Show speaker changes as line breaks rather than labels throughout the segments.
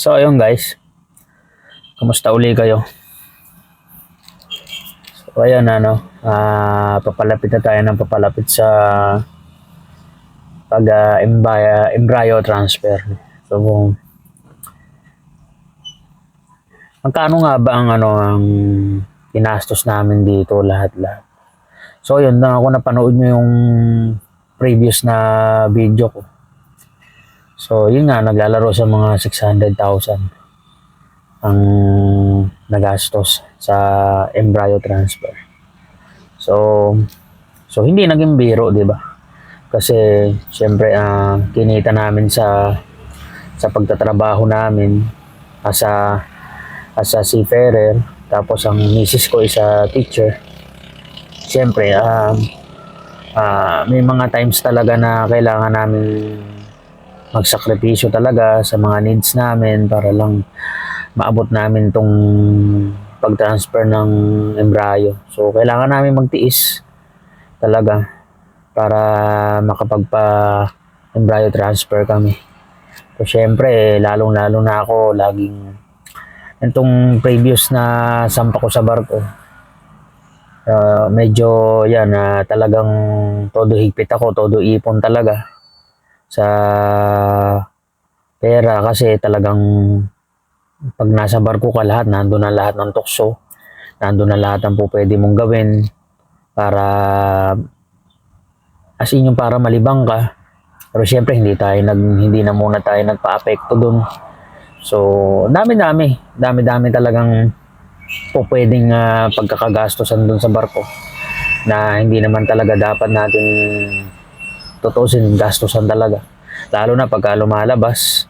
So ayun guys. Kumusta uli kayo? So ayan ano, ah papalapit na tayo ng papalapit sa pag ah, embaya- embryo transfer. So magkano nga ba ang ano ang pinastos namin dito lahat-lahat? So yun, na ako napanood nyo yung previous na video ko. So, yun nga, naglalaro sa mga 600,000 ang nagastos sa embryo transfer. So, so hindi naging biro, di ba? Kasi, syempre, ah, kinita namin sa sa pagtatrabaho namin as a, as a seafarer. Tapos, ang misis ko is a teacher. Syempre, ah, ah, may mga times talaga na kailangan namin magsakripisyo talaga sa mga needs namin para lang maabot namin tong pag-transfer ng embryo. So, kailangan namin magtiis talaga para makapagpa embryo transfer kami. So, syempre, lalong-lalo na ako laging itong previous na sampa ko sa barko. ah, medyo yan na talagang todo higpit ako, todo ipon talaga sa pera kasi talagang pag nasa barko ka lahat, nandun na lahat ng tukso, nandun na lahat ng po pwede mong gawin para as in yung para malibang ka. Pero syempre hindi tayo nag hindi na muna tayo nagpa-apekto dun. So, dami-dami, dami-dami talagang po pwedeng ah, pagkakagastosan dun sa barko na hindi naman talaga dapat natin tutusin gastusan talaga. Lalo na pagka lumalabas,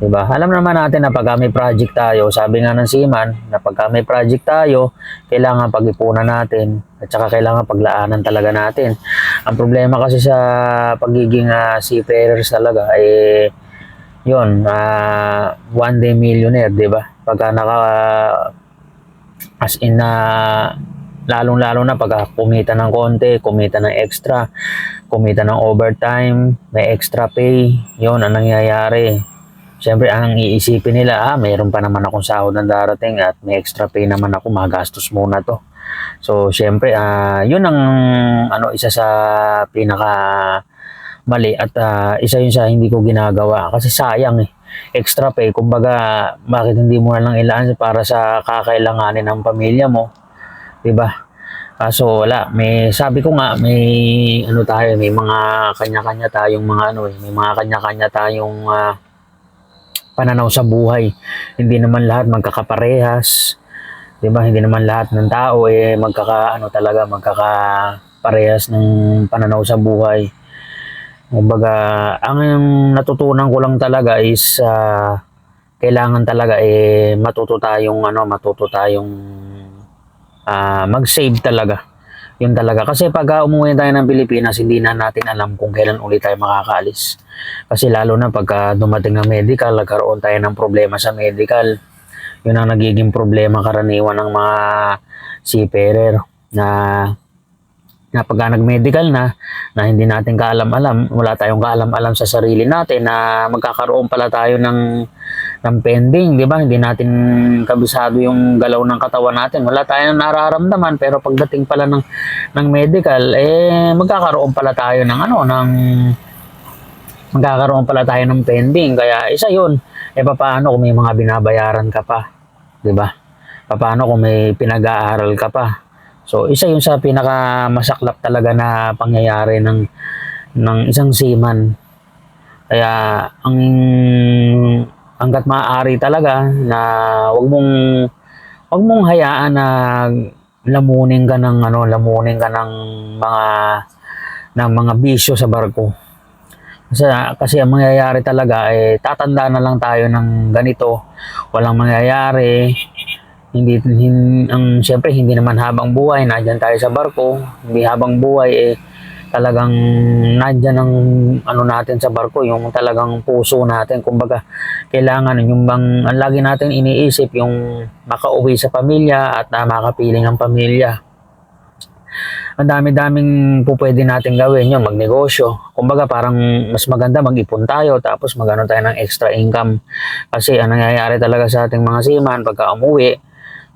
'di ba? Alam naman natin na pagka may project tayo, sabi nga ng seaman, na pagka may project tayo, kailangan pag-ipunan natin at saka kailangan paglaanan talaga natin. Ang problema kasi sa pagiging uh, seafarers talaga eh yun, ah, one day millionaire, 'di ba? Pagka naka as in na lalong-lalo na pag kumita ng konti, kumita ng extra, kumita ng overtime, may extra pay, yon ang nangyayari. Siyempre, ang iisipin nila, ah, mayroon pa naman akong sahod na darating at may extra pay naman ako, magastos muna to. So, siyempre, ah, yun ang ano, isa sa pinaka mali at ah, isa yun sa hindi ko ginagawa kasi sayang eh extra pay kumbaga bakit hindi mo lang ilaan para sa kakailanganin ng pamilya mo 'di ba? Kaso wala, may sabi ko nga may ano tayo, may mga kanya-kanya tayong mga ano eh, may mga kanya-kanya tayong ah, pananaw sa buhay. Hindi naman lahat magkakaparehas. 'Di ba? Hindi naman lahat ng tao eh magkaka ano talaga magkakaparehas ng pananaw sa buhay. Kumbaga, ang natutunan ko lang talaga is ah, kailangan talaga eh matuto tayong ano, matuto tayong ah, mag-save talaga. Yun talaga. Kasi pag ah, umuwi tayo ng Pilipinas, hindi na natin alam kung kailan ulit tayo makakaalis. Kasi lalo na pagka dumating ng medical, nagkaroon tayo ng problema sa medical. Yun ang nagiging problema karaniwan ng mga seafarer na na pagka nag-medical na, na hindi natin kaalam-alam, wala tayong kaalam-alam sa sarili natin na magkakaroon pala tayo ng ng pending, di ba? Hindi natin kabisado yung galaw ng katawan natin. Wala tayong nararamdaman pero pagdating pala ng ng medical, eh magkakaroon pala tayo ng ano, ng magkakaroon pala tayo ng pending. Kaya isa 'yun. Eh paano kung may mga binabayaran ka pa, 'di ba? Paano kung may pinag-aaral ka pa? So, isa yun sa pinaka masaklap talaga na pangyayari ng ng isang seaman. Kaya ang hangga't maaari talaga na wag mong wag mong hayaan na lamunin ka ng ano, lamunin ka ng mga ng mga bisyo sa barko. Kasi, kasi ang mangyayari talaga eh tatanda na lang tayo ng ganito. Walang mangyayari hindi, hin, ang syempre hindi naman habang buhay nandiyan tayo sa barko hindi habang buhay eh talagang nandiyan ang ano natin sa barko yung talagang puso natin kumbaga kailangan yung bang ang lagi natin iniisip yung makauwi sa pamilya at uh, makapiling ang pamilya ang dami-daming po pwede natin gawin yun, magnegosyo. Kumbaga parang mas maganda mag-ipon tayo tapos magano tayo ng extra income. Kasi ang nangyayari talaga sa ating mga seaman pagka umuwi,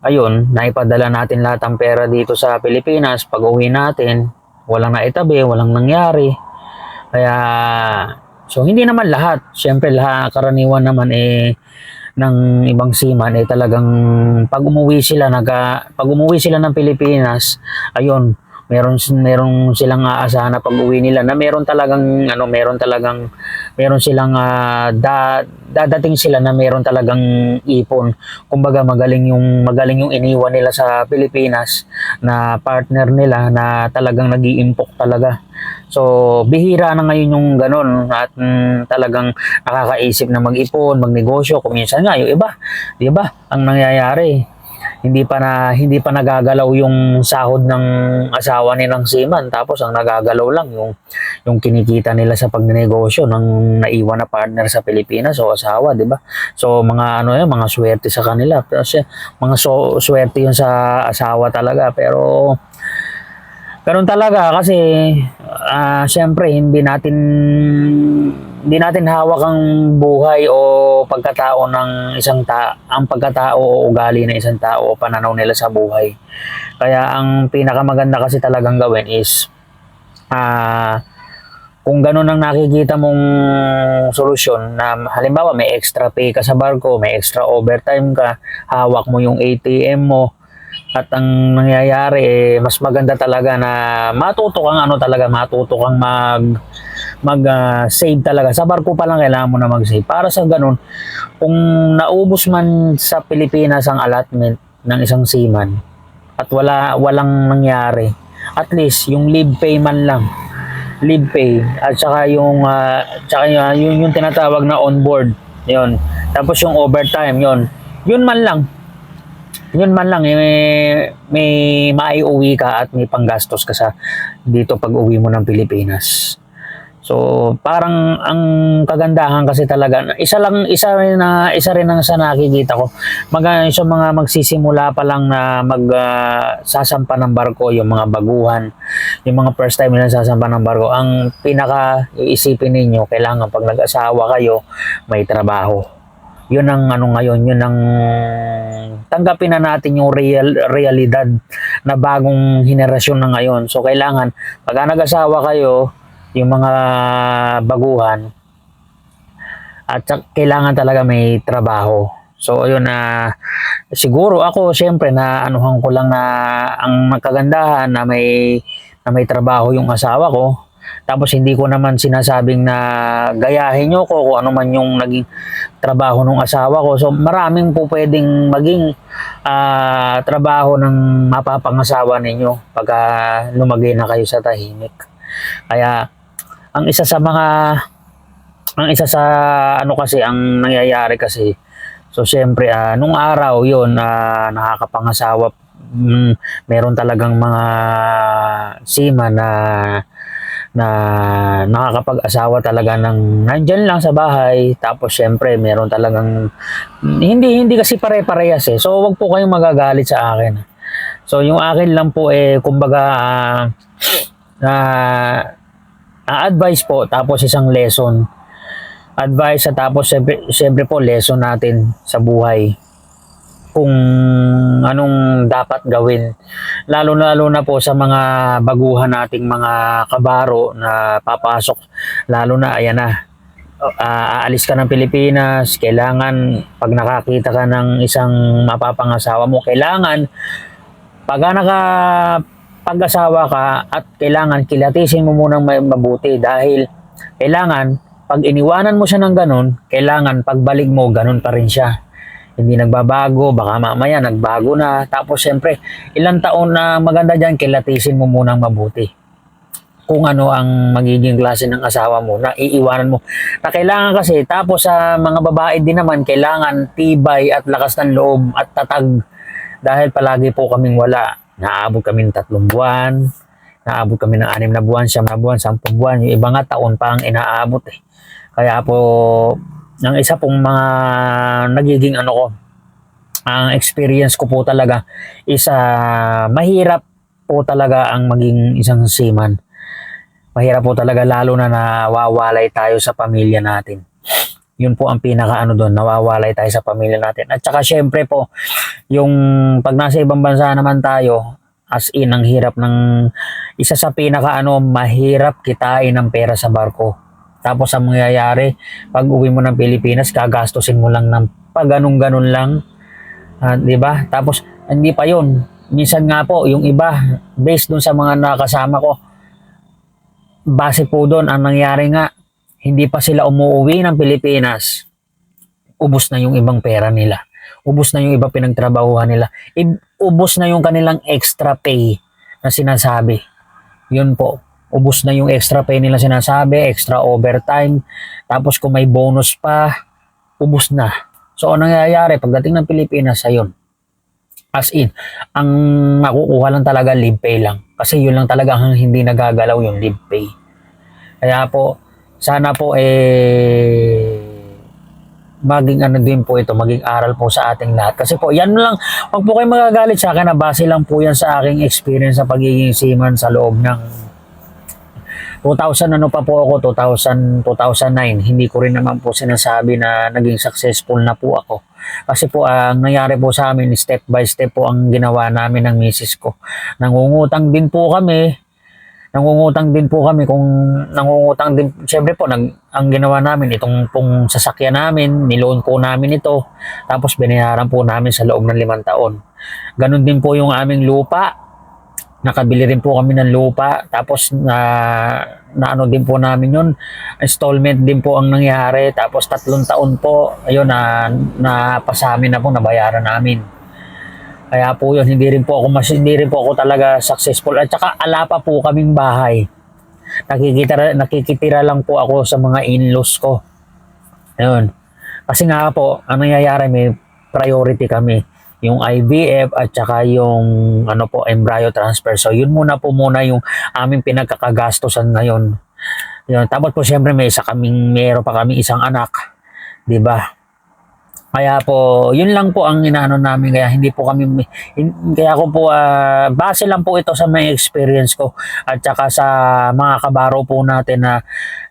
ayun, naipadala natin lahat ng pera dito sa Pilipinas. Pag uwi natin, walang naitabi, walang nangyari. Kaya, so hindi naman lahat. Siyempre, lahat, karaniwan naman eh, ng ibang seaman eh talagang pag umuwi sila naga pag umuwi sila ng Pilipinas ayun meron meron silang aasahan na pag-uwi nila na meron talagang ano meron talagang meron silang ah, da, dadating sila na meron talagang ipon. Kumbaga magaling yung magaling yung iniwan nila sa Pilipinas na partner nila na talagang nag-iimpok talaga. So bihira na ngayon yung ganun at mm, talagang nakakaisip na mag-ipon magnegosyo kung minsan nga yung iba di ba ang nangyayari hindi pa na hindi pa nagagalaw yung sahod ng asawa nilang seaman tapos ang nagagalaw lang yung yung kinikita nila sa pagnegosyo ng naiwan na partner sa Pilipinas o asawa, di ba? So mga ano yun, mga swerte sa kanila. Siya, mga so, swerte yun sa asawa talaga pero Ganun talaga kasi ah syempre hindi natin hindi natin hawak ang buhay o pagkatao ng isang ta ang pagkatao o ugali ng isang tao o pananaw nila sa buhay. Kaya ang pinakamaganda kasi talagang gawin is ah kung ganun ang nakikita mong solusyon na halimbawa may extra pay ka sa barko, may extra overtime ka, hawak mo yung ATM mo, at ang nangyayari eh, mas maganda talaga na matuto kang ano talaga, matuto kang mag mag ah, save talaga. Sa barko pa lang kailangan mo na mag-save. Para sa ganun, kung naubos man sa Pilipinas ang allotment ng isang seaman at wala walang nangyari, at least yung leave pay man lang leave pay at saka yung ah, saka yung, yung, yung tinatawag na on board yun tapos yung overtime yun yun man lang yun man lang eh, may, maiuwi ka at may panggastos ka sa dito pag uwi mo ng Pilipinas. So, parang ang kagandahan kasi talaga, isa lang, isa rin na, isa rin ang sa nakikita ko. Mag, sa mga magsisimula pa lang na mag ah, sasampa ng barko, yung mga baguhan, yung mga first time nila sasampa ng barko, ang pinaka iisipin ninyo, kailangan pag nag-asawa kayo, may trabaho yun ang ano ngayon, yun ang tanggapin na natin yung real realidad na bagong henerasyon na ngayon. So kailangan pag nag-asawa kayo, yung mga baguhan at kailangan talaga may trabaho. So ayun na siguro ako syempre na anuhan ko lang na ang nagkagandahan na may na may trabaho yung asawa ko. Tapos hindi ko naman sinasabing na gayahin nyo ko kung ano man yung naging trabaho ng asawa ko. So maraming po pwedeng maging ah, trabaho ng mapapangasawa ninyo pagka lumagay na kayo sa tahimik. Kaya ang isa sa mga ang isa sa ano kasi ang nangyayari kasi so syempre ah, nung araw yon na nakakapangasawa mm, meron talagang mga sima na na nakakapag-asawa talaga ng nandyan lang sa bahay. Tapos syempre meron talagang hindi hindi kasi pare-parehas eh. So wag po kayong magagalit sa akin. So yung akin lang po eh kumbaga ah, na advice po tapos isang lesson. Advice at tapos syempre, syempre po lesson natin sa buhay kung anong dapat gawin lalo lalo na po sa mga baguhan nating mga kabaro na papasok lalo na ayan na aalis ka ng Pilipinas kailangan pag nakakita ka ng isang mapapangasawa mo kailangan pag naka pag-asawa ka at kailangan kilatisin mo munang mabuti dahil kailangan pag iniwanan mo siya ng ganun, kailangan pagbalik mo ganun pa rin siya. Hindi nagbabago, baka mamaya nagbago na. Tapos siyempre, ilang taon na maganda dyan, kilatisin mo munang mabuti. Kung ano ang magiging klase ng asawa mo na iiwanan mo. Na kailangan kasi, tapos sa mga babae din naman, kailangan tibay at lakas ng loob at tatag. Dahil palagi po kaming wala. Naabot kami ng tatlong buwan, naabot kami ng anim na buwan, siyam na buwan, sampung buwan. Yung iba nga taon pa ang inaabot eh. Kaya po, ang isa pong mga nagiging ano ko, ang experience ko po talaga is ah, mahirap po talaga ang maging isang seaman. Mahirap po talaga lalo na nawawalay tayo sa pamilya natin. Yun po ang pinaka ano doon, nawawalay tayo sa pamilya natin. At saka syempre po, yung pag nasa ibang bansa naman tayo, as in, ang hirap ng, isa sa pinaka ano, mahirap kitain ng pera sa barko. Tapos ang mangyayari, pag uwi mo ng Pilipinas, gagastusin mo lang ng pag ganun-ganun lang. Ah, 'di ba? Tapos hindi pa 'yon. Minsan nga po yung iba based dun sa mga nakasama ko base po doon ang nangyari nga hindi pa sila umuwi ng Pilipinas. Ubus na yung ibang pera nila. Ubus na yung iba pinagtrabahuhan nila. Ubus na yung kanilang extra pay na sinasabi. Yun po. Ubus na yung extra pay nila sinasabi, extra overtime. Tapos kung may bonus pa, ubus na. So, ang nangyayari pagdating ng Pilipinas, ayun. As in, ang makukuha lang talaga live pay lang. Kasi yun lang talaga ang hindi nagagalaw yung live pay. Kaya po, sana po eh maging ano din po ito, maging aral po sa ating lahat. Kasi po, yan lang, wag po kayo magagalit sa akin na base lang po yan sa aking experience sa pagiging seaman sa loob ng 2000 ano pa po ako 2000 2009 hindi ko rin naman po sinasabi na naging successful na po ako. Kasi po ang nangyari po sa amin step by step po ang ginawa namin ng misis ko. Nangungutang din po kami. Nangungutang din po kami kung nangungutang din syempre po nag, ang ginawa namin itong pong sasakyan namin niloan po namin ito. Tapos binayaran po namin sa loob ng limang taon. Ganun din po yung aming lupa nakabili rin po kami ng lupa. Tapos na na ano din po namin yun. Installment din po ang nangyari. Tapos tatlong taon po ayun na napasamin na po nabayaran namin. Kaya po yun hindi rin po ako mas hindi rin po ako talaga successful. At saka ala pa po kaming bahay. Nakikitira nakikitira lang po ako sa mga in-laws ko. Ayun. Kasi nga po ang nangyayari may priority kami yung IVF at saka yung ano po embryo transfer. So yun muna po muna yung aming pinagkakagastosan ngayon. Yun. Tapos po syempre may isa kaming meron pa kami isang anak, 'di ba? Kaya po, yun lang po ang inaano namin kaya hindi po kami kaya ko po ah, base lang po ito sa may experience ko at saka sa mga kabaro po natin na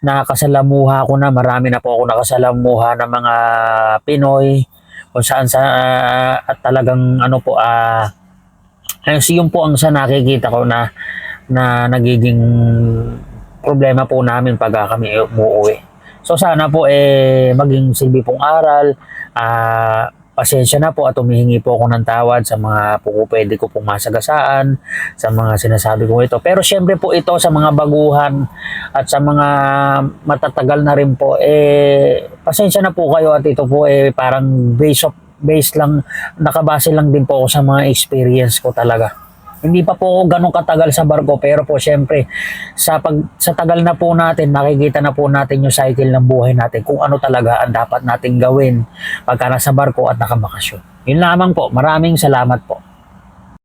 nakasalamuha ko na marami na po ako nakasalamuha ng mga Pinoy kung saan sa at talagang ano po ah uh, yun po ang sa nakikita ko na na nagiging problema po namin pag kami umuwi. So sana po eh maging silbi pong aral, ah pasensya na po at humihingi po ako ng tawad sa mga po pwede ko pong masagasaan sa mga sinasabi ko ito. Pero syempre po ito sa mga baguhan at sa mga matatagal na rin po, eh, pasensya na po kayo at ito po eh parang base of base lang, nakabase lang din po ako sa mga experience ko talaga. Hindi pa po ako ganun katagal sa barko pero po syempre sa pag sa tagal na po natin makikita na po natin yung cycle ng buhay natin kung ano talaga ang dapat nating gawin pagka nasa barko at nakabakasyon. Yun lamang po. Maraming salamat po.